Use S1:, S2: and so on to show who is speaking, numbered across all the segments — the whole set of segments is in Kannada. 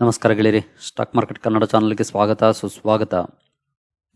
S1: ನಮಸ್ಕಾರ ಗೆಳೆಯರಿ ಸ್ಟಾಕ್ ಮಾರ್ಕೆಟ್ ಕನ್ನಡ ಚಾನಲ್ಗೆ ಸ್ವಾಗತ, ಸುಸ್ವಾಗತ.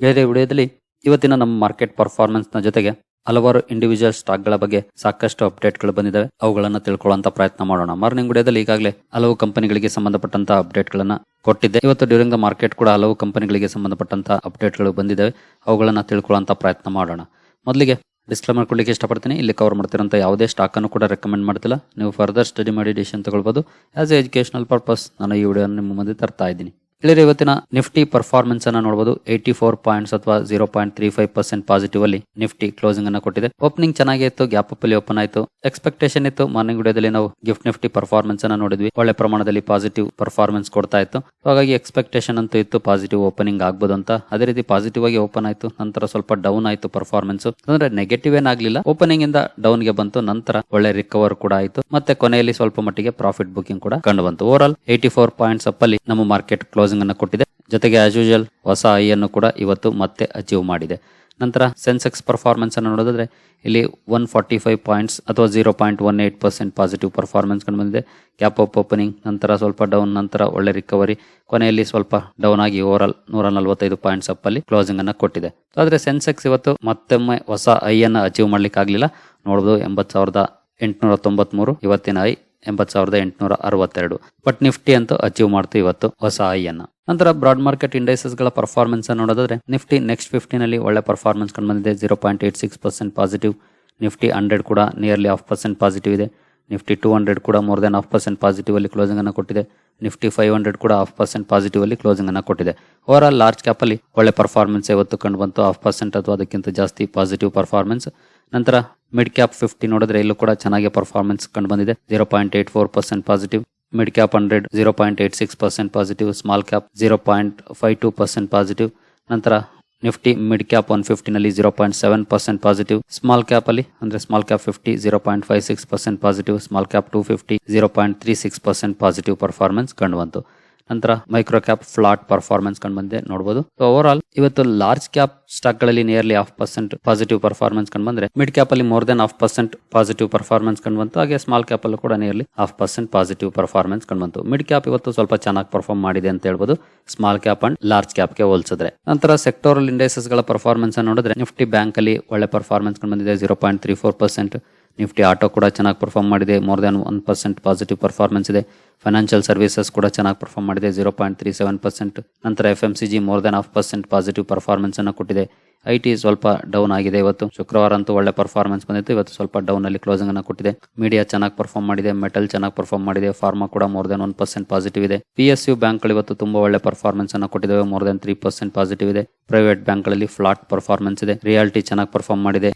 S1: ಗೆಳೆಯರಿ, ವಿಡಿಯೋದಲ್ಲಿ ಇವತ್ತಿನ ನಮ್ಮ ಮಾರ್ಕೆಟ್ ಪರ್ಫಾರ್ಮೆನ್ಸ್ನ ಜೊತೆಗೆ ಹಲವಾರು ಇಂಡಿವಿಜುವಲ್ ಸ್ಟಾಕ್ಗಳ ಬಗ್ಗೆ ಸಾಕಷ್ಟು ಅಪ್ಡೇಟ್ಗಳು ಬಂದಿದ್ದಾವೆ ಅವುಗಳನ್ನು ತಿಳ್ಕೊಳ್ಳುವಂತ ಪ್ರಯತ್ನ ಮಾಡೋಣ. ಮಾರ್ನಿಂಗ್ ವಿಡಿಯೋದಲ್ಲಿ ಈಗಾಗಲೇ ಹಲವು ಕಂಪನಿಗಳಿಗೆ ಸಂಬಂಧಪಟ್ಟಂತಹ ಅಪ್ಡೇಟ್ಗಳನ್ನು ಕೊಟ್ಟಿದ್ದೆ. ಇವತ್ತು ಡ್ಯೂರಿಂಗ್ ದ ಮಾರ್ಕೆಟ್ ಕೂಡ ಹಲವು ಕಂಪನಿಗಳಿಗೆ ಸಂಬಂಧಪಟ್ಟಂತಹ ಅಪ್ಡೇಟ್ಗಳು ಬಂದಿದ್ದಾವೆ ಅವುಗಳನ್ನು ತಿಳ್ಕೊಳ್ಳುವಂತ ಪ್ರಯತ್ನ ಮಾಡೋಣ. ಮೊದಲಿಗೆ ಡಿಸ್ಕ್ಲೇಮರ್ ಕೊಡ್ಲಿಕ್ಕೆ ಇಷ್ಟಪಡ್ತೀನಿ. ಇಲ್ಲಿ ಕವರ್ ಮಾಡ್ತಿರೋಂಥ ಯಾವುದೇ ಸ್ಟಾಕನ್ನು ಕೂಡ ರೆಕಮೆಂಡ್ ಮಾಡ್ತಿಲ್ಲ. ನೀವು ಫರ್ದರ್ ಸ್ಟಡಿ ಮಾಡಿ ಡಿಸಿಷನ್ ತಗೊಳ್ಬೋದು. ಆ್ಯಸ್ ಎ ಎಜುಕೇಶನಲ್ ಪರ್ಪಸ್ ನಾನು ಈ ವಿಡಿಯೋನ ನಿಮ್ಮ ಮುಂದೆ ತರ್ತಾ ಇದ್ದೀನಿ. ಇಲ್ಲಿ ಇವತ್ತಿನ ನಿಫ್ಟಿ ಪರ್ಫಾರ್ಮೆನ್ಸ್ ಅನ್ನ ನೋಡಬಹುದು ಏಯ್ಟಿ ಫೋರ್ ಪಾಯಿಂಟ್ಸ್ ಅಥವಾ zero point three five percent positive ಅಲ್ಲಿ ನಿಫ್ಟಿ ಕ್ಲೋಸಿಂಗ್ ಅನ್ನ ಕೊಟ್ಟಿದೆ. ಓಪನಿಂಗ್ ಚೆನ್ನಾಗಿ ಇತ್ತು ಗ್ಯಾಪ್ ಅಪ್ ಅಲ್ಲಿ ಓಪನ್ ಆಯಿತು. ಎಕ್ಸ್ಪೆಕ್ಟೇಷನ್ ಇತ್ತು ಮಾರ್ನಿಂಗ್ ವಿಡಿಯೋದಲ್ಲಿ ನಾವು ಗಿಫ್ಟ್ ನಿಫ್ಟಿ ಪರ್ಫಾರ್ಮೆನ್ಸ್ ಅನ್ನ ನೋಡಿದ್ವಿ. ಒಳ್ಳೆ ಪ್ರಮಾಣದಲ್ಲಿ ಪಾಸಿಟಿವ್ ಪರ್ಫಾರ್ಮೆನ್ಸ್ ಕೊಡ್ತಾ ಇತ್ತು. ಹಾಗಾಗಿ ಎಕ್ಸ್ಪೆಕ್ಟೇಷನ್ ಅಂತೂ ಇತ್ತು ಪಾಸಿಟಿವ್ ಓಪನಿಂಗ್ ಆಗ್ಬೋದು ಅಂತ. ಅದೇ ರೀತಿ ಪಾಸಿಟಿವ್ ಆಗಿ ಓಪನ್ ಆಯಿತು. ನಂತರ ಸ್ವಲ್ಪ ಡೌನ್ ಆಯಿತು ಪರ್ಫಾರ್ಮೆನ್ಸ್ ಅಂದ್ರೆ ನೆಗೆಟಿವ್ ಏನಾಗ್ಲಿಲ್ಲ ಓಪನಿಂಗ್ ಇಂದ ಡೌನ್ಗೆ ಬಂತು. ನಂತರ ಒಳ್ಳೆ ರಿಕವರ್ ಕೂಡ ಆಯಿತು. ಮತ್ತೆ ಕೊನೆಯಲ್ಲಿ ಸ್ವಲ್ಪ ಮಟ್ಟಿಗೆ ಪ್ರಾಫಿಟ್ ಬುಕಿಂಗ್ ಕೂಡ ಕಂಡು ಬಂತು. Overall eighty four points up ಅಲ್ಲಿ ನಮ್ಮ ಮಾರ್ಕೆಟ್ ಕ್ಲೋಸಿಂಗ್ ಅನ್ನು ಕೊಟ್ಟಿದೆ. ಜೊತೆಗೆ ಆಸ್ ಯೂಶಲ್ ಹೊಸ ಐ ಅನ್ನು ಕೂಡ ಇವತ್ತು ಮತ್ತೆ ಅಚೀವ್ ಮಾಡಿದೆ. ನಂತರ ಸೆನ್ಸೆಕ್ಸ್ ಪರ್ಫಾರ್ಮೆನ್ಸ್ ಅನ್ನು ನೋಡಿದ್ರೆ ಇಲ್ಲಿ ಒನ್ ಫಾರ್ಟಿ ಫೈವ್ ಪಾಯಿಂಟ್ಸ್ ಅಥವಾ zero point one eight percent positive performance ಕಂಡು ಬಂದಿದೆ. ಕ್ಯಾಪ್ ಅಪ್ ಓಪನಿಂಗ್ ನಂತರ ಸ್ವಲ್ಪ ಡೌನ್ ನಂತರ ಒಳ್ಳೆ ರಿಕವರಿ ಕೊನೆಯಲ್ಲಿ ಸ್ವಲ್ಪ ಡೌನ್ ಆಗಿ ಓವರ್ ಆಲ್ ನೂರ ನಲವತ್ತೈದು ಪಾಯಿಂಟ್ಸ್ ಅಪ್ ಅಲ್ಲಿ ಕ್ಲೋಸಿಂಗ್ ಅನ್ನು ಕೊಟ್ಟಿದೆ ಆದ್ರೆ ಸೆನ್ಸೆಕ್ಸ್ ಇವತ್ತು ಮತ್ತೊಮ್ಮೆ ಹೊಸ ಐ ಅನ್ನು ಅಚೀವ್ ಮಾಡ್ಲಿಕ್ಕೆ ಆಗಲಿಲ್ಲ ನೋಡಬಹುದು ಎಂಬತ್ತು ಸಾವಿರದ ಎಂಟುನೂರ ತೊಂಬತ್ಮೂರು ಇವತ್ತಿನ ಐ ಎಂಬತ್ ಸಾವಿರದ ಎಂಟುನೂರ ಅರವತ್ತೆರಡು. ಬಟ್ ನಿಫ್ಟಿ ಅಂತೂ ಅಚೀವ್ ಮಾಡ್ತು ಇವತ್ತು ಹೊಸ ಐಯನ್ನು ನಂತರ ಬ್ರಾಡ್ ಮಾರ್ಕೆಟ್ ಇಂಡೈಸಸ್ಗಳ ಪರ್ಫಾರ್ಮೆನ್ಸ್ ನೋಡೋದಾದ್ರೆ ನಿಫ್ಟಿ ನೆಕ್ಸ್ಟ್ ಫಿಫ್ಟಿನಲ್ಲಿ ಒಳ್ಳೆ ಪರ್ಫಾರ್ಮೆನ್ಸ್ ಕಂಡು ಬಂದಿದೆ zero point eight six percent positive Nifty hundred ಕೂಡ ನಿಯರ್ಲಿ ಹಾಫ್ ಪರ್ಸೆಂಟ್ ಪಾಸಿಟಿವ್ ಇದೆ. ನಿಫ್ಟಿ ಟೂ ಹಂಡ್ರೆಡ್ ಕೂಡ more than half percent positive ಅಲ್ಲಿ ಕ್ಲೋಸಿಂಗ್ ಅನ್ನು ಕೊಟ್ಟಿದೆ. ನಿಫ್ಟಿ ಫೈವ್ ಹಂಡ್ರೆಡ್ ಕೂಡ ಹಾಫ್ ಪರ್ಸೆಂಟ್ ಪಾಸಿಟಿವ್ ಅಲ್ಲಿ ಕ್ಲೋಸಿಂಗ್ ಅನ್ನು ಕೊಟ್ಟಿದೆ. ಓವರ್ ಆಲ್ ಲಾರ್ಜ್ ಕ್ಯಾಪ್ ಅಲ್ಲಿ ಒಳ್ಳೆ ಪರ್ಫಾರ್ಮೆನ್ಸ್ ಇವತ್ತು ಕಂಡು ಬಂತು ಹಾಫ್ ಪರ್ಸೆಂಟ್ ಅಥವಾ ಅದಕ್ಕಿಂತ ಜಾಸ್ತಿ ಪಾಸಿಟಿವ್ ಪರ್ಫಾರ್ಮೆನ್ಸ್ ನಂತರ ಮಿಡ್ ಕ್ಯಾಪ್ ಫಿಫ್ಟಿ ನೋಡಿದ್ರೆ ಇಲ್ಲೂ ಕೂಡ ಚೆನ್ನಾಗಿ ಪರ್ಫಾರ್ಮೆನ್ಸ್ ಕಂಡು ಬಂದಿದೆ zero point eight four percent positive mid cap hundred zero point eight six percent positive small cap zero point five two percent positive ನಂತರ Nifty mid cap one ಫಿಫ್ಟಿನಲ್ಲಿ zero point seven percent positive small cap ಅಲ್ಲಿ ಅಂದ್ರೆ small cap fifty zero point five six percent positive small cap two fifty zero point three six percent positive performance ಕಂಡು ಬಂತು ನಂತರ ಮೈಕ್ರೋ ಕ್ಯಾಪ್ ಫ್ಲಾಟ್ ಪರ್ಫಾರ್ಮೆನ್ಸ್ ಕಂಡು ಬಂದಿದೆ ನೋಡಬಹುದು ಓವರ್ ಆಲ್ ಇವತ್ತು large cap ಸ್ಟಾಕ್ಗಳಲ್ಲಿ nearly half percent positive performance ಕಂಡು ಬಂದ್ರೆ ಮಿಡ್ ಕ್ಯಾಪ್ ಅಲ್ಲಿ more than half percent positive performance ಕಂಡು ಬಂತು, ಹಾಗೆ ಸ್ಮಾಲ್ ಕ್ಯಾಪ್ ಅಲ್ಲೂ ಕೂಡ nearly half percent positive performance ಕಂಡು ಬಂತು. ಮಿಡ್ ಕ್ಯಾಪ್ ಇವತ್ತು ಸ್ವಲ್ಪ ಚೆನ್ನಾಗಿ ಪರ್ಫಾರ್ಮ್ ಮಾಡಿದೆ ಅಂತ ಹೇಳ್ಬೋದು. ಸ್ಮಾಲ್ ಕ್ಯಾಪ್ ಅಂಡ್ ಲಾರ್ಜ್ ಕ್ಯಾಪ್ಗೆ ಹೋಲಿಸಿದ್ರೆ. ನಂತರ ಸೆಕ್ಟೋರಲ್ ಇಂಡೈಸಸ್ಗಳ ಪರ್ಫಾರ್ಮೆನ್ಸ್ ನೋಡಿದ್ರೆ ನಿಫ್ಟಿ ಬ್ಯಾಂಕ್ ಅಲ್ಲಿ ಒಳ್ಳೆ ಪರ್ಫಾರ್ಮೆನ್ಸ್ ಕಂಡು ಬಂದಿದೆ zero point three four percent Nifty auto ಕೂಡ ಚೆನ್ನಾಗಿ ಪರ್ಫಾರ್ಮ್ ಮಾಡಿದೆ. More than one percent positive performance ಇದೆ. ಫೈನಾನ್ಷಿಯಲ್ ಸರ್ವಿಸಸ್ ಕೂಡ ಚೆನ್ನಾಗಿ ಪರ್ಫಾರ್ಮ್ ಮಾಡಿದೆ. Zero point three seven percent ನಂತರ F M C G more than half percent positive performance ಅನ್ನು ಕೊಟ್ಟಿದೆ. ಐ ಟಿ ಸ್ವಲ್ಪ ಡೌನ್ ಆಗಿದೆ ಇವತ್ತು. ಶುಕ್ರವಾರ ಅಂತೂ ಒಳ್ಳೆ ಪರ್ಫಾರ್ಮೆನ್ಸ್ ಬಂದಿತ್ತು. ಇವತ್ತು ಸ್ವಲ್ಪ ಡೌನ್ ಅಲ್ಲಿ ಕ್ಲೋಸಿಂಗ್ ಅನ್ನು ಕೊಟ್ಟಿದೆ. ಮೀಡಿಯಾ ಚೆನ್ನಾಗಿ ಪರ್ಫಾರ್ಮ್ ಮಾಡಿದೆ. ಮೆಟಲ್ ಚೆನ್ನಾಗಿ ಪರ್ಫಾರ್ಮ್ ಮಾಡಿದೆ. ಫಾರ್ಮಾ ಕೂಡ more than one percent positive ಇದೆ. ಪಿ ಎಸ್ ಯು ಬ್ಯಾಂಕ್ಗಳು ಇವತ್ತು ತುಂಬಾ ಒಳ್ಳೆ ಪರ್ಫಾರ್ಮೆನ್ಸ್ ಅನ್ನು ಕೊಟ್ಟಿದ್ದಾವೆ. More than three percent positive ಇದೆ. ಪ್ರೈವೇಟ್ ಬ್ಯಾಂಕ್ಗಳಲ್ಲಿ ಫ್ಲಾಟ್ ಪರ್ಫಾರ್ಮೆನ್ಸ್ ಇದೆ. ರಿಯಾಲಿಟಿ ಚೆನ್ನಾಗಿ ಪರ್ಫಾರ್ಮ್ ಮಾಡಿದೆ.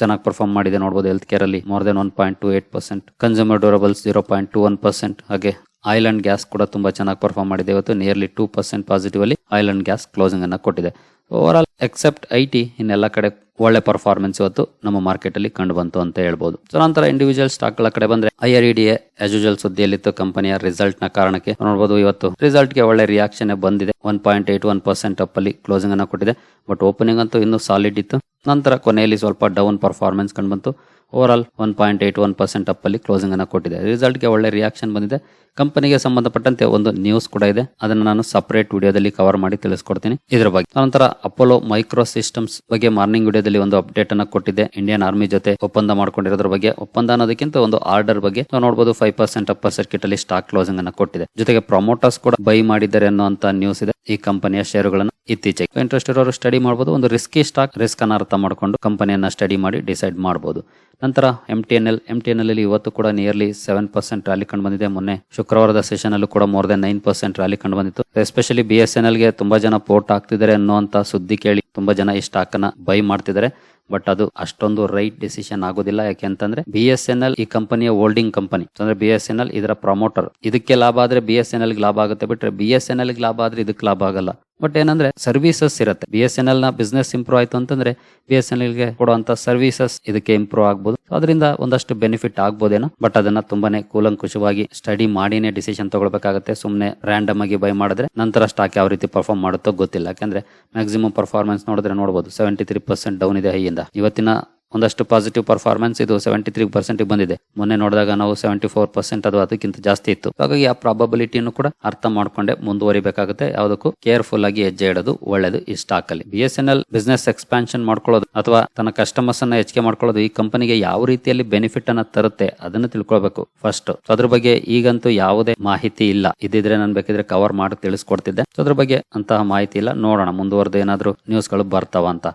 S1: ಚೆನ್ನಾಗಿ ಪರ್ಫಾರ್ಮ್ ಮಾಡಿದೆ ನೋಡಬಹುದು ಹೆಲ್ತ್ ಕೇರ್ ಅಲ್ಲಿ. More than one point two eight percent consumer durables zero point two one percent ಹಾಗೆ ಆಯಿಲ್ ಅಂಡ್ ಗ್ಯಾಸ್ ಕೂಡ ತುಂಬಾ ಚೆನ್ನಾಗಿ ಪರ್ಫಾರ್ಮ್ ಮಾಡಿದೆ ಇವತ್ತು. ನಿಯರ್ಲಿ ಟೂ ಪರ್ಸೆಂಟ್ ಪಾಸಿಟಿವ್ ಅಲ್ಲಿ ಆಯಿಲ್ ಗ್ಯಾಸ್ ಕ್ಲೋಸಿಂಗ್ ಅನ್ನ ಕೊಟ್ಟಿದೆ. Over all except I T ಇನ್ನೆಲ್ಲ ಕಡೆ ಒಳ್ಳೆ ಪರ್ಫಾರ್ಮೆನ್ಸ್ ಇವತ್ತು ನಮ್ಮ ಮಾರ್ಕೆಟ್ ಅಲ್ಲಿ ಕಂಡು ಬಂತು ಅಂತ ಹೇಳ್ಬೋದು. ಸೊ ನಂತರ ಇಂಡಿವಿಜುವಲ್ ಸ್ಟಾಕ್ಗಳ ಕಡೆ ಬಂದ್ರೆ ಆರ್ ಇ ಆಸ್ ಸುದ್ದಿಯಲ್ಲಿ ಸುದ್ದಿಯಲ್ಲಿತ್ತು ಕಂಪನಿಯ ರಿಸಲ್ಟ್ನ ಕಾರಣಕ್ಕೆ. ನೋಡಬಹುದು ಇವತ್ತು ರಿಸಲ್ಟ್ಗೆ ಒಳ್ಳೆ ರಿಯಾಕ್ಷನ್ ಬಂದಿದೆ. One point eight one percent up ಅಲ್ಲಿ ಕ್ಲೋಸಿಂಗ್ ಅನ್ನ ಕೊಟ್ಟಿದೆ. ಬಟ್ ಓಪನಿಂಗ್ ಅಂತೂ ಇನ್ನೂ ಸಾಲಿಡ್ ಇತ್ತು. ನಂತರ ಕೊನೆಯಲ್ಲಿ ಸ್ವಲ್ಪ ಡೌನ್ ಪರ್ಫಾರ್ಮೆನ್ಸ್ ಕಂಡು ಬಂತು. Overall one point eight one percent ಅಪ್ಪಲ್ಲಿ closing ಅನ್ನು ಕೊಟ್ಟಿದೆ. ರಿಸಲ್ಟ್ಗೆ ಒಳ್ಳೆ ರಿಯಾಕ್ಷನ್ ಬಂದಿದೆ. ಕಂಪನಿಗೆ ಸಂಬಂಧಪಟ್ಟಂತೆ ಒಂದು ನ್ಯೂಸ್ ಕೂಡ ಇದೆ. ಅದನ್ನು ನಾನು ಸಪರೇಟ್ ವಿಡಿಯೋದಲ್ಲಿ ಕವರ್ ಮಾಡಿ ತಿಳಿಸ್ಕೊಡ್ತೀನಿ. ಇದರ ಬಗ್ಗೆ ನಂತರ ಅಪೋಲೋ ಮೈಕ್ರೋ ಸಿಸ್ಟಮ್ಸ್ ಬಗ್ಗೆ ಮಾರ್ನಿಂಗ್ ವಿಡಿಯೋದಲ್ಲಿ ಒಂದು ಅಪ್ಡೇಟ್ ಅನ್ನು ಕೊಟ್ಟಿದೆ. ಇಂಡಿಯನ್ ಆರ್ಮಿ ಜೊತೆ ಒಪ್ಪಂದ ಮಾಡ್ಕೊಂಡಿರೋದ್ರ ಬಗ್ಗೆ. ಒಪ್ಪಂದ ಅನ್ನೋದಕ್ಕಿಂತ ಒಂದು ಆರ್ಡರ್ ಬಗ್ಗೆ ನಾವು ನೋಡಬಹುದು ಫೈವ್ ಪರ್ಸೆಂಟ್ ಅಪ್ಪರ್ ಸರ್ಕಿಟ್ ಅಲ್ಲಿ ಸ್ಟಾಕ್ ಕ್ಲೋಸಿಂಗ್ ಅನ್ನು ಕೊಟ್ಟಿದೆ. ಜೊತೆಗೆ ಪ್ರಮೋಟರ್ಸ್ ಕೂಡ ಬೈ ಮಾಡಿದ್ದಾರೆ ಅನ್ನುವಂತ ನ್ಯೂಸ್ ಇದೆ ಈ ಕಂಪನಿಯ ಶೇರುಗಳನ್ನು ಇತ್ತೀಚೆಗೆ. ಇಂಟ್ರೆಸ್ಟ್ ಇರೋರು ಸ್ಟಡಿ ಮಾಡಬಹುದು ಒಂದು ರಿಸ್ಕಿ ಸ್ಟಾಕ್ ರಿಸ್ಕ್ ಅನ್ನ ಅರ್ಥ ಮಾಡಿಕೊಂಡು ಕಂಪನಿಯನ್ನ ಸ್ಟಡಿ ಮಾಡಿ ಡಿಸೈಡ್ ಮಾಡಬಹುದು ನಂತರ M T N L M T N L ಇವತ್ತು ಕೂಡ ನಿಯರ್ಲಿ ಸೆವೆನ್ ಪರ್ಸೆಂಟ್ ರ್ಯಾಲಿ ಕಂಡು ಬಂದಿದೆ ಮೊನ್ನೆ ಶುಕ್ರವಾರದ ಸೆಷನ್ ಅಲ್ಲೂ ಕೂಡ more than nine percent rally ಕಂಡು ಬಂದಿತ್ತು ಎಸ್ಪೆಷಲಿ ಬಿ ಎಸ್ ಎನ್ ಎಲ್ಗೆ ತುಂಬಾ ಜನ ಪೋರ್ಟ್ ಆಗ್ತಿದ್ದಾರೆ ಅನ್ನುವಂತ ಸುದ್ದಿ ಕೇಳಿ ತುಂಬಾ ಜನ ಈ ಸ್ಟಾಕ್ ಅನ್ನ ಬೈ ಮಾಡ್ತಿದ್ದಾರೆ. ಬಟ್ ಅದು ಅಷ್ಟೊಂದು ರೈಟ್ ಡಿಸಿಷನ್ ಆಗೋದಿಲ್ಲ. ಯಾಕೆಂತಂದ್ರೆ ಬಿ ಎಸ್ ಎನ್ ಎಲ್ ಈ ಕಂಪನಿಯ ಹೋಲ್ಡಿಂಗ್ ಕಂಪನಿ ಅಂದ್ರೆ ಬಿ ಎಸ್ ಎನ್ ಎಲ್ ಇದರ ಪ್ರಮೋಟರ್ ಇದಕ್ಕೆ ಲಾಭ ಆದ್ರೆ ಬಿ ಎಸ್ ಎನ್ ಎಲ್ ಲಾಭ ಆಗುತ್ತೆ. ಬಿಟ್ರೆ ಬಿ ಎಸ್ ಎನ್ ಎಲ್ ಲಾಭ ಆದ್ರೆ ಇದಕ್ಕೆ ಲಾಭ ಆಗಲ್ಲ. ಬಟ್ ಏನಂದ್ರೆ ಸರ್ವಿಸಸ್ ಇರುತ್ತೆ. ಬಿ ಎಸ್ ಎನ್ ಎಲ್ನ ಬಿಸ್ನೆಸ್ ಇಂಪ್ರೂವ್ ಆಯ್ತು ಅಂತಂದ್ರೆ ಬಿ ಎಸ್ ಎನ್ ಎಲ್ಗೆ ಕೊಡುವಂತ ಸರ್ವಿಸಸ್ ಇದಕ್ಕೆ ಇಂಪ್ರೂವ್ ಆಗ್ಬೋದು. ಅದರಿಂದ ಒಂದಷ್ಟು ಬೆನಿಫಿಟ್ ಆಗ್ಬೋದೇನೋ. ಬಟ್ ಅದನ್ನ ತುಂಬಾನೇ ಕೂಲಂಕುಷವಾಗಿ ಸ್ಟಡಿ ಮಾಡಿನೇ ಡಿಸಿಷನ್ ತಗೊಳ್ಬೇಕಾಗುತ್ತೆ. ಸುಮ್ಮನೆ ರ್ಯಾಂಡಮ್ ಆಗಿ ಬೈ ಮಾಡಿದ್ರೆ ನಂತರ ಸ್ಟಾಕ್ ಯಾವ ರೀತಿ ಪರ್ಫಾರ್ಮ್ ಮಾಡುತ್ತೋ ಗೊತ್ತಿಲ್ಲ. ಯಾಕಂದ್ರೆ ಮ್ಯಾಕ್ಸಿಮಮ್ ಪರ್ಫಾರ್ಮೆನ್ಸ್ ನೋಡಿದ್ರೆ ನೋಡಬಹುದು ಸೆವೆಂಟಿ ತ್ರೀ ಪರ್ಸೆಂಟ್ ಡೌನ್ ಇದೆ ಹೈಯಿಂದ. ಇವತ್ತಿನ ಒಂದಷ್ಟು ಪಾಸಿಟಿವ್ ಪರ್ಫಾರ್ಮೆನ್ಸ್ ಇದು ಸೆವೆಂಟಿ ತ್ರೀ ಪರ್ಸೆಂಟ್ ಬಂದಿದೆ. ಮೊನ್ನೆ ನೋಡಿದಾಗ ನಾವು ಸೆವೆಂಟಿ ಫೋರ್ ಪರ್ಸೆಂಟ್ ಅದು ಅದಕ್ಕಿಂತ ಜಾಸ್ತಿ ಇತ್ತು. ಹಾಗಾಗಿ ಆ ಪ್ರಾಬಬಿಲಿಟಿಯನ್ನು ಕೂಡ ಅರ್ಥ ಮಾಡ್ಕೊಂಡೆ ಮುಂದುವರಿಬೇಕಾಗುತ್ತೆ. ಯಾವುದಕ್ಕೂ ಕೇರ್ಫುಲ್ ಆಗಿ ಹೆಜ್ಜೆ ಇಡೋದು ಒಳ್ಳೇದು ಈ ಸ್ಟಾಕ್ ಅಲ್ಲಿ. B S N L business expansion ಮಾಡ್ಕೊಳ್ಳೋದು ಅಥವಾ ತನ್ನ ಕಸ್ಟಮರ್ಸ್ ಅನ್ನ ಹೆಚ್ಚಿಗೆ ಮಾಡ್ಕೊಳ್ಳೋದು ಈ ಕಂಪನಿಗೆ ಯಾವ ರೀತಿಯಲ್ಲಿ ಬೆನಿಫಿಟ್ ಅನ್ನ ತರುತ್ತೆ ಅದನ್ನ ತಿಳ್ಕೊಳ್ಬೇಕು ಫಸ್ಟ್ ಅದ್ರ ಬಗ್ಗೆ ಈಗಂತೂ ಯಾವುದೇ ಮಾಹಿತಿ ಇಲ್ಲ. ಇದ್ದಿದ್ರೆ ನಾನು ಬೇಕಿದ್ರೆ ಕವರ್ ಮಾಡಿ ತಿಳಿಸ್ಕೊಡ್ತಿದ್ದೆ. ಅದ್ರ ಬಗ್ಗೆ ಅಂತಹ ಮಾಹಿತಿ ಇಲ್ಲ. ನೋಡೋಣ ಮುಂದುವರೆದು ಏನಾದ್ರು ನ್ಯೂಸ್ಗಳು ಬರ್ತಾವ ಅಂತ.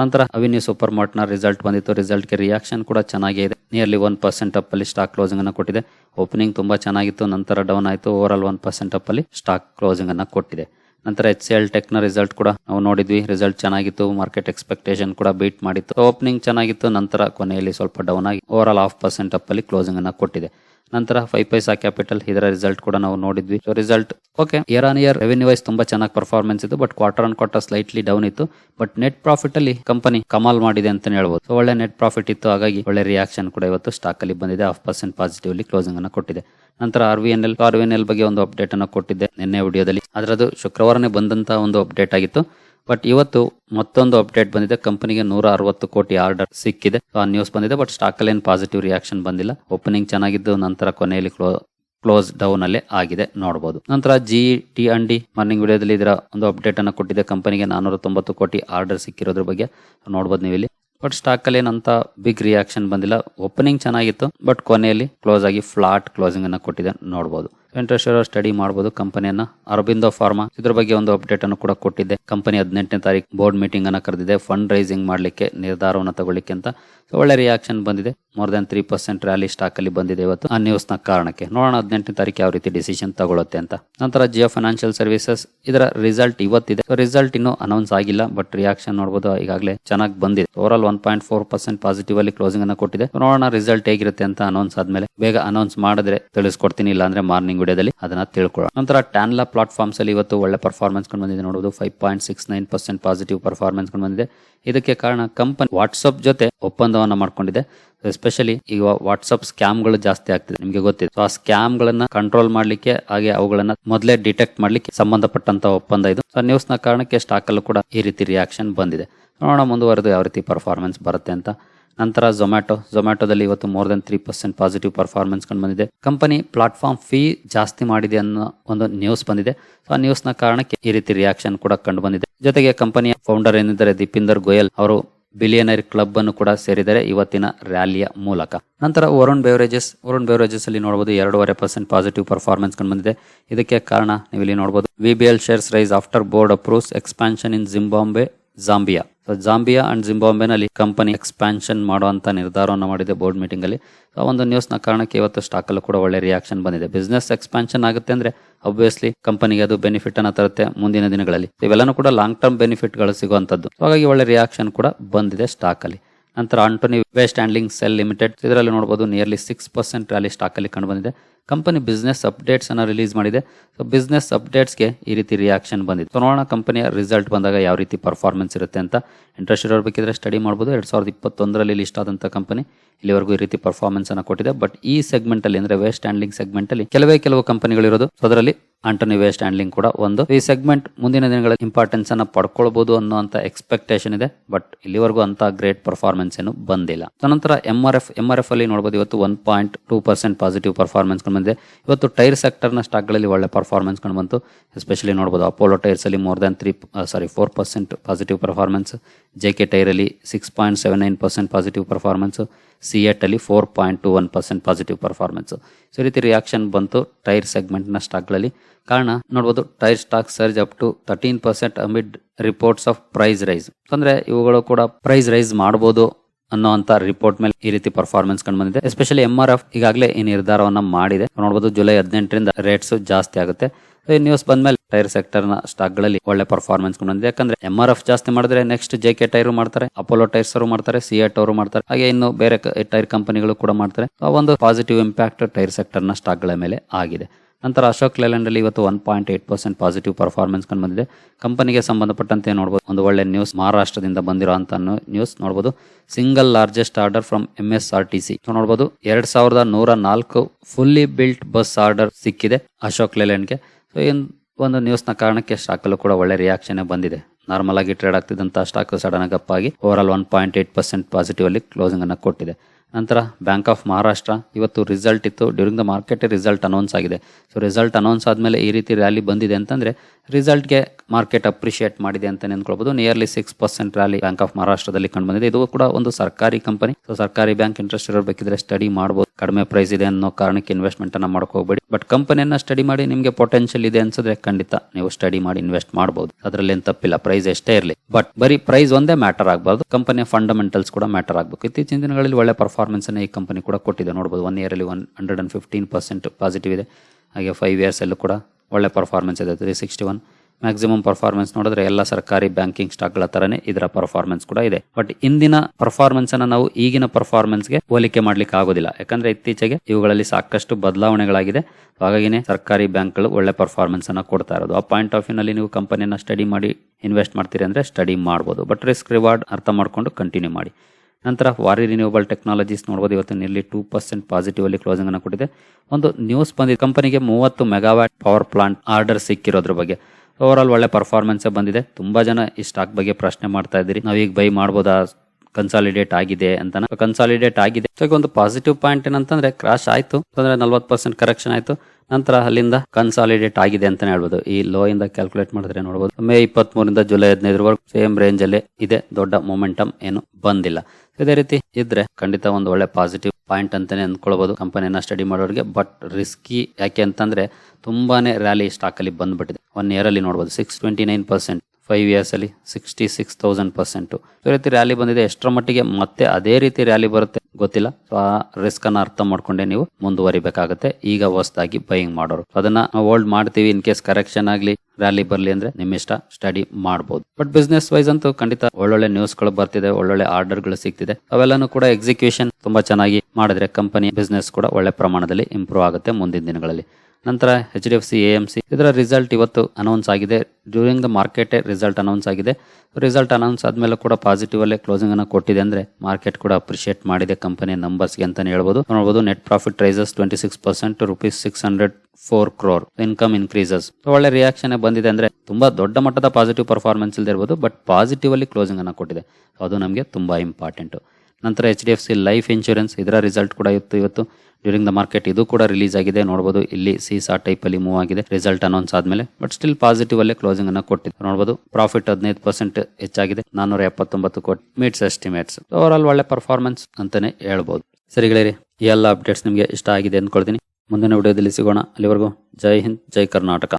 S1: ನಂತರ ಅವಿನ್ಯೂ ಸೂಪರ್ ಮಾರ್ಟ್ನ ರಿಸಲ್ಟ್ ಬಂದಿತ್ತು ರಿಸಲ್ಟ್ಗೆ ರಿಯಾಕ್ಷನ್ ಕೂಡ ಚೆನ್ನಾಗಿದೆ ನಿಯರ್ಲಿ ಒನ್ ಪರ್ಸೆಂಟ್ ಅಪ್ ಅಲ್ಲಿ ಸ್ಟಾಕ್ ಕ್ಲೋಸಿಂಗ್ ಅನ್ನು ಕೊಟ್ಟಿದೆ. ಓಪನಿಂಗ್ ತುಂಬಾ ಚೆನ್ನಾಗಿತ್ತು. ನಂತರ ಡೌನ್ ಆಯಿತು. Over all one percent up ಅಲ್ಲಿ ಸ್ಟಾಕ್ ಕ್ಲೋಸಿಂಗ್ ಅನ್ನು ಕೊಟ್ಟಿದೆ. ನಂತರ ಎಚ್ ಸಿ ಎಲ್ ಟೆಕ್ನ ರಿಸಲ್ಟ್ ಕೂಡ ನಾವು ನೋಡಿದ್ವಿ. ರಿಸಲ್ಟ್ ಚೆನ್ನಾಗಿತ್ತು. ಮಾರ್ಕೆಟ್ ಎಕ್ಸ್ಪೆಕ್ಟೇಷನ್ ಕೂಡ ಬೀಟ್ ಮಾಡಿತ್ತು. ಓಪನಿಂಗ್ ಚೆನ್ನಾಗಿತ್ತು. ನಂತರ ಕೊನೆಯಲ್ಲಿ ಸ್ವಲ್ಪ ಡೌನ್ ಆಗಿ over all half percent up ಅಲ್ಲಿ ಕ್ಲೋಸಿಂಗ್ ಅನ್ನು ಕೊಟ್ಟಿದೆ. ನಂತರ ಫೈವ್ ಪೈಸಾ ಕ್ಯಾಪಿಟಲ್ ಇದರ ರಿಸಲ್ಟ್ ಕೂಡ ನಾವು ನೋಡಿದ್ವಿ. So result okay year on year revenue wise ತುಂಬಾ ಚೆನ್ನಾಗಿ ಪರ್ಫಾರ್ಮೆನ್ಸ್ ಇತ್ತು but quarter on quarter slightly down ಇತ್ತು. ಬಟ್ ನೆಟ್ ಪ್ರಾಫಿಟ್ ಅಲ್ಲಿ ಕಂಪನಿ ಕಮಾಲ್ ಮಾಡಿದೆ ಅಂತ ಹೇಳ್ಬೋದು. ಸೊ ಒಳ್ಳೆ ನೆಟ್ ಪ್ರಾಫಿಟ್ ಇತ್ತು, ಹಾಗಾಗಿ ಒಳ್ಳೆ ರಿಯಾಕ್ಷನ್ ಕೂಡ ಇವತ್ತು ಸ್ಟಾಕ್ ಅಲ್ಲಿ ಬಂದಿದೆ ಹಾಫ್ ಪರ್ಸೆಂಟ್ ಪಾಸಿಟಿವ್ಲಿ ಕ್ಲೋಸಿಂಗ್ ಅನ್ನ ಕೊಟ್ಟಿದೆ. ನಂತರ R V N L R V N L ಬಗ್ಗೆ ಒಂದು ಅಪ್ಡೇಟ್ ಅನ್ನು ಕೊಟ್ಟಿದ್ದೆ ನಿನ್ನೆ ವಿಡಿಯೋದಲ್ಲಿ ಅದರದು ಶುಕ್ರವಾರನೇ ಬಂದಂತ ಒಂದು ಅಪ್ಡೇಟ್ ಆಗಿತ್ತು. ಬಟ್ ಇವತ್ತು ಮತ್ತೊಂದು ಅಪ್ಡೇಟ್ ಬಂದಿದೆ. ಕಂಪನಿಗೆ ನೂರ ಅರವತ್ತು ಕೋಟಿ ಆರ್ಡರ್ ಸಿಕ್ಕಿದೆ. ಆ ನ್ಯೂಸ್ ಬಂದಿದೆ ಬಟ್ ಸ್ಟಾಕ್ ಅಲ್ಲಿ ಏನು ಪಾಸಿಟಿವ್ ರಿಯಾಕ್ಷನ್ ಬಂದಿಲ್ಲ. ಓಪನಿಂಗ್ ಚೆನ್ನಾಗಿದ್ದು, ನಂತರ ಕೊನೆಯಲ್ಲಿ ಕ್ಲೋ ಕ್ಲೋಸ್ ಡೌನ್ ಅಲ್ಲೇ ಆಗಿದೆ ನೋಡಬಹುದು ನಂತರ G T and D morning ವಿಡಿಯೋದಲ್ಲಿ ಇದರ ಒಂದು ಅಪ್ಡೇಟ್ ಅನ್ನು ಕೊಟ್ಟಿದೆ. ಕಂಪನಿಗೆ ನಾನೂರ ತೊಂಬತ್ತು ಕೋಟಿ ಆರ್ಡರ್ ಸಿಕ್ಕಿರೋದ್ರ ಬಗ್ಗೆ ನೋಡಬಹುದು ನೀವು ಇಲ್ಲಿ ಬಟ್ ಸ್ಟಾಕ್ ಅಲ್ಲಿ ಏನಂತ ಬಿಗ್ ರಿಯಾಕ್ಷನ್ ಬಂದಿಲ್ಲ. ಓಪನಿಂಗ್ ಚೆನ್ನಾಗಿತ್ತು ಬಟ್ ಕೊನೆಯಲ್ಲಿ ಕ್ಲೋಸ್ ಆಗಿ ಫ್ಲಾಟ್ ಕ್ಲೋಸಿಂಗ್ ಅನ್ನು ಕೊಟ್ಟಿದೆ ನೋಡಬಹುದು ಇಂಟ್ರೆಸ್ಟ್ ಸ್ಟಡಿ ಮಾಡಬಹುದು ಕಂಪನಿಯನ್ನ. ಅರಬಿಂದೋ ಫಾರ್ಮಾ. ಇದ್ರ ಬಗ್ಗೆ ಒಂದು ಅಪ್ಡೇಟ್ ಅನ್ನು ಕೂಡ ಕೊಟ್ಟಿದ್ದೆ. ಕಂಪನಿ ಹದಿನೆಂಟನೇ ತಾರೀಕು ಬೋರ್ಡ್ ಮೀಟಿಂಗ್ ಅನ್ನ ಕರೆದಿದೆ. ಫಂಡ್ ರೈಸಿಂಗ್ ಮಾಡಲಿಕ್ಕೆ, ನಿರ್ಧಾರವನ್ನು ತಗೊಳ್ಳಿಕ್ಕೆ ಅಂತ. ಒಳ್ಳೆ ರಿಯಾಕ್ಷನ್ ಬಂದಿದೆ. More than three percent rally stock ಅಲ್ಲಿ ಬಂದಿದೆ ಇವತ್ತು. ಆ ನ್ಯೂಸ್ನ ಕಾರಣಕ್ಕೆ. ನೋಡೋಣ ಹದಿನೆಂಟನೇ ತಾರೀಕು ಯಾವ ರೀತಿ ಡಿಸಿಷನ್ ತಗೊಳುತ್ತೆ ಅಂತ. ನಂತರ ಜಿಯೋ ಫೈನಾನ್ಷಿಯಲ್ ಸರ್ವಿಸಸ್ ಇದರ ರಿಸಲ್ಟ್ ಇವತ್ತಿದೆ. ರಿಸಲ್ಟ್ ಇನ್ನೂ ಅನೌನ್ಸ್ ಆಗಿಲ್ಲ ಬಟ್ ರಿಯಾಕ್ಷನ್ ನೋಡಬಹುದು ಈಗಾಗಲೇ ಚೆನ್ನಾಗಿ ಬಂದಿದೆ. Overall one point four percent positive ಅಲ್ಲಿ ಕ್ಲೋಸಿಂಗ್ ಅನ್ನ ಕೊಟ್ಟಿದೆ. ನೋಡೋಣ ರಿಸಲ್ಟ್ ಹೇಗಿರುತ್ತೆ ಅಂತ ಅನೌನ್ಸ್ ಆದ್ಮೇಲೆ. ಬೇಗ ಅನೌನ್ಸ್ ಮಾಡಿದ್ರೆ ತಿಳಿಸ್ಕೊಡ್ತೀನಿ ಇಲ್ಲ ಅಂದ್ರೆ ಮಾರ್ನಿಂಗ್ ವಿಡಿಯೋದಲ್ಲಿ ಅದನ್ನ ತಿಳ್ಕೊಳ್ಳೋಣ. ನಂತರ ಟ್ಯಾನ್ಲಾ ಪ್ಲಾಟ್ಫಾರ್ಮ್ಸ್ ಅಲ್ಲಿ ಇವತ್ತು ಒಳ್ಳೆ ಪರ್ಫಾರ್ಮೆನ್ಸ್ ಕಂಡು ಬಂದಿದೆ. ನೋಡಬಹುದು five point six nine percent positive performance ಕಂಡು ಬಂದಿದೆ. ಇದಕ್ಕೆ ಕಾರಣ ಕಂಪನಿ ವಾಟ್ಸಪ್ ಜೊತೆ ಒಪ್ಪಂದವನ್ನ ಮಾಡ್ಕೊಂಡಿದೆ. ಎಸ್ಪೆಷಲಿ ಈಗ ವಾಟ್ಸಪ್ ಸ್ಕ್ಯಾಮ್ಗಳು ಜಾಸ್ತಿ ಆಗ್ತಿದೆ. ನಿಮಗೆ ಗೊತ್ತಿದೆ. ಸೊ ಆ ಸ್ಕ್ಯಾಮ್ಗಳನ್ನ ಕಂಟ್ರೋಲ್ ಮಾಡ್ಲಿಕ್ಕೆ, ಹಾಗೆ ಅವುಗಳನ್ನ ಮೊದಲೇ ಡಿಟೆಕ್ಟ್ ಮಾಡ್ಲಿಕ್ಕೆ ಸಂಬಂಧಪಟ್ಟಂತ ಒಪ್ಪಂದ ಇದು. ಸೊ ನ್ಯೂಸ್ನ ಕಾರಣಕ್ಕೆ ಸ್ಟಾಕ್ ಅಲ್ಲೂ ಕೂಡ ಈ ರೀತಿ ರಿಯಾಕ್ಷನ್ ಬಂದಿದೆ. ನೋಡೋಣ ಮುಂದುವರೆದು ಯಾವ ರೀತಿ ಪರ್ಫಾರ್ಮೆನ್ಸ್ ಬರುತ್ತೆ ಅಂತ. ನಂತರ ಝೊಮ್ಯಾಟೊ ಝೊಮ್ಯಾಟೊದಲ್ಲಿ ಇವತ್ತು more than three percent positive performance ಕಂಡು ಬಂದಿದೆ. ಕಂಪನಿ ಪ್ಲಾಟ್ಫಾರ್ಮ್ ಫೀ ಜಾಸ್ತಿ ಮಾಡಿದೆ ಅನ್ನೋ ಒಂದು ನ್ಯೂಸ್ ಬಂದಿದೆ. ಸೊ ಆ ನ್ಯೂಸ್ನ ಕಾರಣಕ್ಕೆ ಈ ರೀತಿ ರಿಯಾಕ್ಷನ್ ಕೂಡ ಕಂಡು ಬಂದಿದೆ. ಜೊತೆಗೆ ಕಂಪನಿಯ ಫೌಂಡರ್ ಏನಿದ್ದಾರೆ? ದೀಪಿಂದರ್ ಗೋಯಲ್ ಅವರು ಬಿಲಿಯನರಿ ಕ್ಲಬ್ ಅನ್ನು ಕೂಡ ಸೇರಿದರೆ ಇವತ್ತಿನ ರ್ಯಾಲಿಯ ಮೂಲಕ. ನಂತರ ವರುಣ್ ಬೇವರೇಜಸ್ ವರುಣ್ ಬೇವರೇಜಸ್ ಅಲ್ಲಿ ನೋಡಬಹುದು ಎರಡೂವರೆ ಪರ್ಸೆಂಟ್ ಪಾಸಿಟಿವ್ ಪರ್ಫಾರ್ಮೆನ್ಸ್ ಕಂಡು ಬಂದಿದೆ. ಇದಕ್ಕೆ ಕಾರಣ ನೀವು ಇಲ್ಲಿ ನೋಡಬಹುದು VBL shares rise after board approves expansion in Zimbabwe Zambia so Zambia and ಜಿಂಬಾಂಬೆನಲ್ಲಿ company expansion ಮಾಡುವಂತ ನಿರ್ಧಾರವನ್ನು ಮಾಡಿದೆ ಬೋರ್ಡ್ ಮೀಟಿಂಗ್ ಅಲ್ಲಿ. ಆ ಒಂದು ನ್ಯೂಸ್ನ ಕಾರಣಕ್ಕೆ ಇವತ್ತು ಸ್ಟಾಕ್ ಅಲ್ಲೂ ಕೂಡ ಒಳ್ಳೆ ರಿಯಾಕ್ಷನ್ ಬಂದಿದೆ. ಬಿಸ್ನೆಸ್ ಎಕ್ಸ್ಪ್ಯಾನ್ಷನ್ ಆಗುತ್ತೆ ಅಂದ್ರೆ ಅಬ್ವಿಯಸ್ಲಿ ಕಂಪನಿಗೆ ಅದು ಬೆನಿಫಿಟ್ ಅನ್ನ ತರುತ್ತೆ ಮುಂದಿನ ದಿನಗಳಲ್ಲಿ. ಇವೆಲ್ಲನೂ ಕೂಡ ಲಾಂಗ್ ಟರ್ಮ್ ಬೆನಿಫಿಟ್ಗಳು ಸಿಗುವಂತದ್ದು ಹಾಗಾಗಿ ಒಳ್ಳೆ ರಿಯಾಕ್ಷನ್ ಕೂಡ ಬಂದಿದೆ ಸ್ಟಾಕ್ ಅಲ್ಲಿ. ನಂತರ Antony waste handling cell limited ಇದರಲ್ಲಿ ನೋಡಬಹುದು nearly six percent rally stock ಅಲ್ಲಿ ಕಂಡು ಬಂದಿದೆ. ಕಂಪನಿ ಬಿಸ್ನೆಸ್ ಅಪ್ಡೇಟ್ಸ್ ಅನ್ನ ರಿಲೀಸ್ ಮಾಡಿದೆ. ಸೊ ಬಿಸ್ನೆಸ್ ಅಪ್ಡೇಟ್ಸ್ಗೆ ಈ ರೀತಿ ರಿಯಾಕ್ಷನ್ ಬಂದಿದೆ ಸೊ ನೋಡೋಣ ಕಂಪನಿಯ ರಿಸಲ್ಟ್ ಬಂದಾಗ ಯಾವ ರೀತಿ ಪರ್ಫಾರ್ಮೆನ್ಸ್ ಇರುತ್ತೆ ಅಂತ. ಇಂಟ್ರೆಸ್ಟ್ ಇರೋರು ಬೇಕಿದ್ರೆ ಸ್ಟಡಿ ಮಾಡಬಹುದು ಎರಡ್ ಸಾವಿರದ ಇಪ್ಪತ್ತೊಂದರಲ್ಲಿ ಲಿಸ್ಟ್ ಆದಂಥ ಕಂಪನಿ ಇಲ್ಲಿವರೆಗೂ ಈ ರೀತಿ ಪರ್ಫಾರ್ಮೆನ್ಸ್ ಅನ್ನ ಕೊಟ್ಟಿದೆ. ಬಟ್ ಈ ಸೆಗ್ಮೆಂಟ್ ಅಲ್ಲಿ ಅಂದ್ರೆ ವೇಸ್ಟ್ ಹ್ಯಾಂಡ್ಲಿಂಗ್ ಸೆಗ್ಮೆಂಟ್ ಅಲ್ಲಿ ಕೆಲವೇ ಕೆಲವು ಕಂಪನಿಗಳು ಇರೋದು. ಅದರಲ್ಲಿ ಆಂಟೋನಿ ವೇಸ್ಟ್ ಹ್ಯಾಂಡ್ಲಿಂಗ್ ಕೂಡ ಒಂದು. ಈ ಸೆಗ್ಮೆಂಟ್ ಮುಂದಿನ ದಿನಗಳಲ್ಲಿ ಇಂಪಾರ್ಟೆನ್ಸ್ ಅನ್ನ ಪಡ್ಕೊಳ್ಬಹುದು ಅನ್ನುವಂತ ಎಕ್ಸ್ಪೆಕ್ಟೇಷನ್ ಇದೆ. ಬಟ್ ಇಲ್ಲಿವರೆಗೂ ಅಂತ ಗ್ರೇಟ್ ಪರ್ಫಾರ್ಮೆನ್ಸ್ ಏನು ಬಂದಿಲ್ಲ. ನಂತರ ಎಂ ಆರ್ ಎಫ್ ಎಂ ಅಲ್ಲಿ ನೋಡಬಹುದು ಇವತ್ತು one point two percent positive performance ಬಂದಿದೆ ಇವತ್ತು ಟೈರ್ ಸೆಕ್ಟರ್ನ ಸ್ಟಾಕ್ಗಳಲ್ಲಿ ಸ್ಟಾಕ್ಗಳಲ್ಲಿ ಒಳ್ಳೆ ಪರ್ಫಾರ್ಮೆನ್ಸ್ ಕಂಡು ಬಂತು. ಎಸ್ಪೆಷಲಿ ನೋಡ್ಬೋದು ಅಪೋಲೋ ಟೈರ್ಸ್ ಅಲ್ಲಿ more than three sorry four percent positive performance J K ಟೈರಲ್ಲಿ six point seven nine percent positive performance CEAT ಅಲ್ಲಿ four point two one percent positive performance so ರೀತಿ ರಿಯಾಕ್ಷನ್ ಬಂತು ಟೈರ್ ಸೆಗ್ಮೆಂಟ್ನ ಸ್ಟಾಕ್ಗಳಲ್ಲಿ. ಕಾರಣ ನೋಡ್ಬೋದು tyre stock surge up to thirteen percent amid reports of price rise ಅಂದ್ರೆ ಇವುಗಳು ಕೂಡ ಪ್ರೈಸ್ ರೈಸ್ ಮಾಡಬಹುದು ಅನ್ನೋಂತ ರಿಪೋರ್ಟ್ ಮೇಲೆ ಈ ರೀತಿ ಪರ್ಫಾರ್ಮೆನ್ಸ್ ಕಂಡು ಬಂದಿದೆ. ಎಸ್ಪೆಷಲಿ ಎಂ ಆರ್ ಎಫ್ ಈಗಾಗಲೇ ಈ ನಿರ್ಧಾರವನ್ನ ಮಾಡಿದೆ. ನೋಡಬಹುದು ಜುಲೈ ಹದಿನೆಂಟರಿಂದ ರೇಟ್ಸ್ ಜಾಸ್ತಿ ಆಗುತ್ತೆ. ಈ ನ್ಯೂಸ್ ಬಂದ್ಮೇಲೆ ಟೈರ್ ಸೆಕ್ಟರ್ನ ಸ್ಟಾಕ್ಗಳಲ್ಲಿ ಒಳ್ಳೆ ಪರ್ಫಾರ್ಮೆನ್ಸ್ ಬಂದಿದೆ. ಯಾಕಂದ್ರೆ ಎಂ ಆರ್ ಎಫ್ ಜಾಸ್ತಿ ಮಾಡಿದ್ರೆ ನೆಕ್ಸ್ಟ್ ಜೆ ಕೆ ಟೈರ್ ಮಾಡ್ತಾರೆ ಅಪೋಲೋ ಟೈರ್ಸ್ ಅವರು ಮಾಡ್ತಾರೆ ಸಿಎಟ್ ಅವರು ಮಾಡ್ತಾರೆ. ಹಾಗೆ ಇನ್ನು ಬೇರೆ ಟೈರ್ ಕಂಪನಿಗಳು ಕೂಡ ಮಾಡ್ತಾರೆ. ಒಂದು ಪಾಸಿಟಿವ್ ಇಂಪ್ಯಾಕ್ಟ್ ಟೈರ್ ಸೆಕ್ಟರ್ನ ಸ್ಟಾಕ್ಗಳ ಮೇಲೆ ಆಗಿದೆ. ನಂತರ ಅಶೋಕ್ ಲೇಲ್ಯಾಂಡ್ ಅಲ್ಲಿ ಇವತ್ತು one point eight percent positive performance ಕಂಡು ಬಂದಿದೆ. ಕಂಪನಿಗೆ ಸಂಬಂಧಪಟ್ಟಂತೆ ನೋಡಬಹುದು ಒಂದು ಒಳ್ಳೆ ನ್ಯೂಸ್ ಮಹಾರಾಷ್ಟ್ರದಿಂದ ಬಂದಿರುವಂತ ನ್ಯೂಸ್ ನೋಡಬಹುದು single largest order from M S R T C ನೋಡಬಹುದು ಎರಡ್ ಸಾವಿರದ ನೂರ ನಾಲ್ಕು ಫುಲ್ಲಿ ಬಿಲ್ಟ್ ಬಸ್ ಆರ್ಡರ್ ಸಿಕ್ಕಿದೆ ಅಶೋಕ್ ಲೇಲ್ಯಾಂಡ್ಗೆ. ಸೊ ಒಂದು ನ್ಯೂಸ್ನ ಕಾರಣಕ್ಕೆ ಸ್ಟಾಕ್ ಅಲ್ಲೂ ಕೂಡ ಒಳ್ಳೆ ರಿಯಾಕ್ಷನ್ ಬಂದಿದೆ. ನಾರ್ಮಲ್ ಆಗಿ ಟ್ರೇಡ್ ಆಗ್ತಿದ್ದಂಥ ಸ್ಟಾಕ್ ಸಡನ್ ಆಗಿ ಅಪ್ ಆಗಿ over all one point eight percent positive ಅಲ್ಲಿ ಕ್ಲೋಸಿಂಗ್ ಅನ್ನ ಕೊಟ್ಟಿದೆ. ನಂತರ ಬ್ಯಾಂಕ್ ಆಫ್ ಮಹಾರಾಷ್ಟ್ರ ಇವತ್ತು ರಿಸಲ್ಟ್ ಇತ್ತು. During the market result announce ಆಗಿದೆ. ಸೊ ರಿಸಲ್ಟ್ ಅನೌನ್ಸ್ ಆದಮೇಲೆ ಈ ರೀತಿ ರ್ಯಾಲಿ ಬಂದಿದೆ ಅಂತಂದ್ರೆ ರಿಸಲ್ಟ್ಗೆ ಮಾರ್ಕೆಟ್ ಅಪ್ರಿಷಿಯೇಟ್ ಮಾಡಿದೆ ಅಂತ ನೆನ್ಕೊಳ್ಬೋದು. Nearly six percent rally bank of ಮಹಾರಾಷ್ಟ್ರದಲ್ಲಿ ಕಂಡು ಬಂದಿದೆ. ಇದು ಕೂಡ ಒಂದು ಸರ್ಕಾರಿ ಕಂಪನಿ ಸೊ ಸರ್ಕಾರಿ ಬ್ಯಾಂಕ್ ಇಂಟ್ರೆಸ್ಟ್ ಇರಬೇಕಿದ್ರೆ ಬೇಕಿದ್ರೆ ಸ್ಟಡಿ ಮಾಡಬಹುದು ಕಡಿಮೆ ಪ್ರೈಸ್ ಇದೆ ಅನ್ನೋ ಕಾರಣಕ್ಕೆ ಇನ್ವೆಸ್ಟ್ಮೆಂಟ್ ಅನ್ನ ಮಾಡ್ಕೋಬೇಡಿ. ಬಟ್ ಕಂಪನಿಯನ್ನ ಸ್ಟಡಿ ಮಾಡಿ ನಿಮಗೆ ಪೊಟೆನ್ಷಿಯಲ್ ಇದೆ ಅನ್ಸಿದ್ರೆ ಖಂಡಿತ ನೀವು ಸ್ಟಡಿ ಮಾಡಿ ಇನ್ವೆಸ್ಟ್ ಮಾಡಬಹುದು ಅದರಲ್ಲಿ ತಪ್ಪಿಲ್ಲ. ಪ್ರೈಸ್ ಎಷ್ಟೇ ಇರಲಿ. ಬಟ್ ಬರೀ ಪ್ರೈಸ್ ಒಂದೇ ಮ್ಯಾಟರ್ ಆಗಬಾರ್ದು. ಕಂಪನಿಯ ಫಂಡಮೆಂಟಲ್ಸ್ ಕೂಡ ಮ್ಯಾಟರ್ ಆಗಬೇಕು. ಇತ್ತೀಚಿನ ದಿನಗಳಲ್ಲಿ ಒಳ್ಳೆ ಪರ್ಫಾರ್ಮೆನ್ಸ್ ಅನ್ನ ಈ ಕಂಪನಿ ಕೂಡ ಕೊಟ್ಟಿದೆ. ನೋಡಬಹುದು ಒನ್ ಇಯರ್ ಅಲ್ಲಿ one hundred and fifteen percent positive ಇದೆ. ಹಾಗೆ ಫೈವ್ ಇಯರ್ಸ್ ಅಲ್ಲೂ ಕೂಡ ಒಳ್ಳೆ ಪರ್ಫಾರ್ಮೆನ್ಸ್ ಇದೆ. Three sixty one maximum performance ನೋಡಿದ್ರೆ ಎಲ್ಲ ಸರ್ಕಾರಿ ಬ್ಯಾಂಕಿಂಗ್ ಸ್ಟಾಕ್ಗಳ ತರನೇ ಇದರ ಪರ್ಫಾರ್ಮೆನ್ಸ್ ಕೂಡ ಇದೆ. ಬಟ್ ಇಂದಿನ ಪರ್ಫಾರ್ಮೆನ್ಸ್ ಅನ್ನ ನಾವು ಈಗಿನ ಪರ್ಫಾರ್ಮೆನ್ಸ್ಗೆ ಹೋಲಿಕೆ ಮಾಡ್ಲಿಕ್ಕೆ ಆಗೋದಿಲ್ಲ. ಯಾಕಂದ್ರೆ ಇತ್ತೀಚೆಗೆ ಇವುಗಳಲ್ಲಿ ಸಾಕಷ್ಟು ಬದಲಾವಣೆಗಳಾಗಿದೆ. ಹಾಗಾಗಿನೇ ಸರ್ಕಾರಿ ಬ್ಯಾಂಕ್ಗಳು ಒಳ್ಳೆ ಪರ್ಫಾರ್ಮೆನ್ಸ್ ಅನ್ನ ಕೊಡ್ತಾ ಇರೋದು. ಆ ಪಾಯಿಂಟ್ ಆಫ್ ವ್ಯೂ ನಲ್ಲಿ ನೀವು ಕಂಪನಿಯನ್ನ ಸ್ಟಡಿ ಮಾಡಿ ಇನ್ವೆಸ್ಟ್ ಮಾಡ್ತೀರಿ ಅಂದ್ರೆ ಸ್ಟಡಿ ಮಾಡ್ಬೋದು. ಬಟ್ ರಿಸ್ಕ್ ರಿವಾರ್ಡ್ ಅರ್ಥ ಮಾಡ್ಕೊಂಡು ಕಂಟಿನ್ಯೂ ಮಾಡಿ. ನಂತರ ವಾರಿ ರಿನ್ಯೂವಬಲ್ ಟೆಕ್ನಾಲಜೀಸ್ ನೋಡ್ಬೋದು. ಇವತ್ತು ನಿಲ್ಲಿ ಟೂ ಪರ್ಸೆಂಟ್ ಪಾಸಿಟಿವ್ ಅಲ್ಲಿ ಕ್ಲೋಸಿಂಗ್ ಅನ್ನು ಕೊಟ್ಟಿದೆ. ಒಂದು ನ್ಯೂಸ್ ಬಂದಿದೆ. ಕಂಪನಿಗೆ ಮೂವತ್ತು ಮೆಗಾವ್ಯಾಟ್ ಪವರ್ ಪ್ಲಾಂಟ್ ಆರ್ಡರ್ ಸಿಕ್ಕಿರೋದ್ರ ಬಗ್ಗೆ. ಓವರ್ ಆಲ್ ಒಳ್ಳೆ ಪರ್ಫಾರ್ಮೆನ್ಸ್ ಬಂದಿದೆ. ತುಂಬಾ ಜನ ಈ ಸ್ಟಾಕ್ ಬಗ್ಗೆ ಪ್ರಶ್ನೆ ಮಾಡ್ತಾ ಇದ್ದೀರಿ. ನಾವು ಈಗ ಬೈ ಮಾಡ್ಬೋದಾ? ಕನ್ಸಾಲಿಡೇಟ್ ಆಗಿದೆ ಅಂತ ಕನ್ಸಾಲಿಡೇಟ್ ಆಗಿದೆ. ಈಗ ಒಂದು ಪಾಸಿಟಿವ್ ಪಾಯಿಂಟ್ ಏನಂತಂದ್ರೆ ಕ್ರಾಶ್ ಆಯ್ತು. ಅಂದ್ರೆ ನಲ್ವತ್ತು ಪರ್ಸೆಂಟ್ ಕರೆಕ್ಷನ್ ಆಯ್ತು. ನಂತರ ಅಲ್ಲಿಂದ ಕನ್ಸಾಲಿಡೇಟ್ ಆಗಿದೆ ಅಂತಾನೆ ಹೇಳ್ಬೋದು. ಈ ಲೋ ಇಂದ ಕ್ಯಾಲ್ಕುಲೇಟ್ ಮಾಡಿದ್ರೆ ನೋಡಬಹುದು ಮೇ ಇಪ್ಪತ್ತ್ ಮೂರಿಂದ ಜುಲೈ ಹದಿನೈದರವರೆಗೂ ಸೇಮ್ ರೇಂಜ್ ಅಲ್ಲಿ ಇದೆ. ದೊಡ್ಡ ಮೊಮೆಂಟಮ್ ಏನು ಬಂದಿಲ್ಲ. ಇದೇ ರೀತಿ ಇದ್ರೆ ಖಂಡಿತ ಒಂದು ಒಳ್ಳೆ ಪಾಸಿಟಿವ್ ಪಾಯಿಂಟ್ ಅಂತಾನೆ ಅಂದ್ಕೊಳ್ಬಹುದು ಕಂಪನಿಯನ್ನ ಸ್ಟಡಿ ಮಾಡೋರಿಗೆ. ಬಟ್ ರಿಸ್ಕಿ ಯಾಕೆ ಅಂತಂದ್ರೆ ತುಂಬಾನೇ ರ್ಯಾಲಿ ಸ್ಟಾಕ್ ಅಲ್ಲಿ ಬಂದ್ಬಿಟ್ಟಿದೆ. ಒನ್ ಇಯರ್ ಅಲ್ಲಿ ನೋಡಬಹುದು six twenty nine percent five ಇಯರ್ಸಲ್ಲಿ sixty six thousand percent ಈ ರೀತಿ ರ್ಯಾಲಿ ಬಂದಿದೆ. ಎಷ್ಟರ ಮಟ್ಟಿಗೆ ಮತ್ತೆ ಅದೇ ರೀತಿ ರ್ಯಾಲಿ ಬರುತ್ತೆ ಗೊತ್ತಿಲ್ಲ. ಸೊ ಆ ರಿಸ್ಕ್ ಅನ್ನ ಅರ್ಥ ಮಾಡ್ಕೊಂಡೆ ನೀವು ಮುಂದುವರಿಬೇಕಾಗುತ್ತೆ. ಈಗ ಹೊಸದಾಗಿ ಬೈಯಿಂಗ್ ಮಾಡೋರು. ಅದನ್ನು ಹೋಲ್ಡ್ ಮಾಡ್ತೀವಿ ಇನ್ ಕೇಸ್ ಕರೆಕ್ಷನ್ ಆಗಲಿ ರ್ಯಾಲಿ ಬರಲಿ ಅಂದ್ರೆ ನಿಮ್ಮ ಇಷ್ಟ ಸ್ಟಡಿ ಮಾಡಬಹುದು ಬಟ್ ಬಿಸ್ನೆಸ್ ವೈಸ್ ಅಂತೂ ಖಂಡಿತ ಒಳ್ಳೊಳ್ಳೆ ನ್ಯೂಸ್ಗಳು ಬರ್ತಿದೆ, ಒಳ್ಳೊಳ್ಳೆ ಆರ್ಡರ್ಗಳು ಸಿಗ್ತಿದೆ. ಅವೆಲ್ಲಾನು ಕೂಡ ಎಕ್ಸಿಕ್ಯೂಷನ್ ತುಂಬಾ ಚೆನ್ನಾಗಿ ಮಾಡಿದ್ರೆ ಕಂಪನಿ ಬಿಸ್ನೆಸ್ ಕೂಡ ಒಳ್ಳೆ ಪ್ರಮಾಣದಲ್ಲಿ ಇಂಪ್ರೂವ್ ಆಗುತ್ತೆ ಮುಂದಿನ ದಿನಗಳಲ್ಲಿ. ನಂತರ H D F C A M C ಇದರ ರಿಸಲ್ಟ್ ಇವತ್ತು ಅನೌನ್ಸ್ ಆಗಿದೆ. During the market result announce ಆಗಿದೆ. ರಿಸಲ್ಟ್ ಅನೌನ್ಸ್ ಆದಮೇಲೆ ಕೂಡ ಪಾಸಿಟಿವ್ ಅಲ್ಲೇ ಕ್ಲೋಸಿಂಗ್ ಅನ್ನು ಕೊಟ್ಟಿದೆ ಅಂದ್ರೆ ಮಾರ್ಕೆಟ್ ಕೂಡ ಅಪ್ರಿಷಿಯೇಟ್ ಮಾಡಿದೆ ಕಂಪನಿಯ ನಂಬರ್ಸ್ಗೆ ಅಂತಲೇ ಹೇಳ್ಬೋದು. ನೋಡ್ಬೋದು net profit rises twenty six percent rupees six hundred four crore income increases ಒಳ್ಳೆ ರಿಯಾಕ್ಷನ್ ಬಂದಿದೆ ಅಂದ್ರೆ ತುಂಬಾ ದೊಡ್ಡ ಮಟ್ಟದ ಪಾಸಿಟಿವ್ ಪರ್ಫಾರ್ಮೆನ್ಸ್ ಇಲ್ದಿರ್ಬೋದು ಬಟ್ ಪಾಸಿಟಿವ್ ಅಲ್ಲಿ ಕ್ಲೋಸಿಂಗ್ ಅನ್ನು ಕೊಟ್ಟಿದೆ. ಅದು ನಮಗೆ ತುಂಬಾ ಇಂಪಾರ್ಟೆಂಟ್ ನಂತರ H D F C life insurance ಇದರ ರಿಸಲ್ಟ್ ಕೂಡ ಇತ್ತು ಇವತ್ತು. ಡ್ಯೂರಿಂಗ್ ದ ಮಾರ್ಕೆಟ್ ಇದು ಕೂಡ ರಿಲೀಸ್ ಆಗಿದೆ. ನೋಡಬಹುದು ಇಲ್ಲಿ ಸೀಸಾ ಟೈಪ್ ಅಲ್ಲಿ ಮೂವ್ ಆಗಿದೆ. ರಿಸಲ್ಟ್ ಅನೌನ್ಸ್ ಆದ್ಮೇಲೆ ಬಟ್ ಸ್ಟಿಲ್ ಪಾಸಿಟಿವ್ ಅಲ್ಲೇ ಕ್ಲೋಸಿಂಗ್ ಅನ್ನ ಕೊಟ್ಟಿದೆ ನೋಡಬಹುದು ಪ್ರಾಫಿಟ್ ಹದಿನೈದು ಪರ್ಸೆಂಟ್ ಹೆಚ್ಚಾಗಿದೆ. ನಾನೂರ ಎಪ್ಪತ್ತೊಂಬತ್ತು ಕೋಟಿ ಮೀಟ್ಸ್ ಎಸ್ಟಿಮೇಟ್ಸ್ ಓವರ್ ಆಲ್ ಒಳ್ಳೆ ಪರ್ಫಾರ್ಮೆನ್ಸ್ ಅಂತಾನೆ ಹೇಳ್ಬಹುದು ಸರಿಗಳಿರಿ ಈ ಎಲ್ಲ ಅಪ್ಡೇಟ್ಸ್ ನಿಮಗೆ ಇಷ್ಟ ಆಗಿದೆ ಅಂದ್ಕೊಳ್ತೀನಿ ಮುಂದಿನ ವಿಡಿಯೋದಲ್ಲಿ ಸಿಗೋಣ. ಅಲ್ಲಿವರೆಗೂ ಜೈ ಹಿಂದ್, ಜೈ ಕರ್ನಾಟಕ.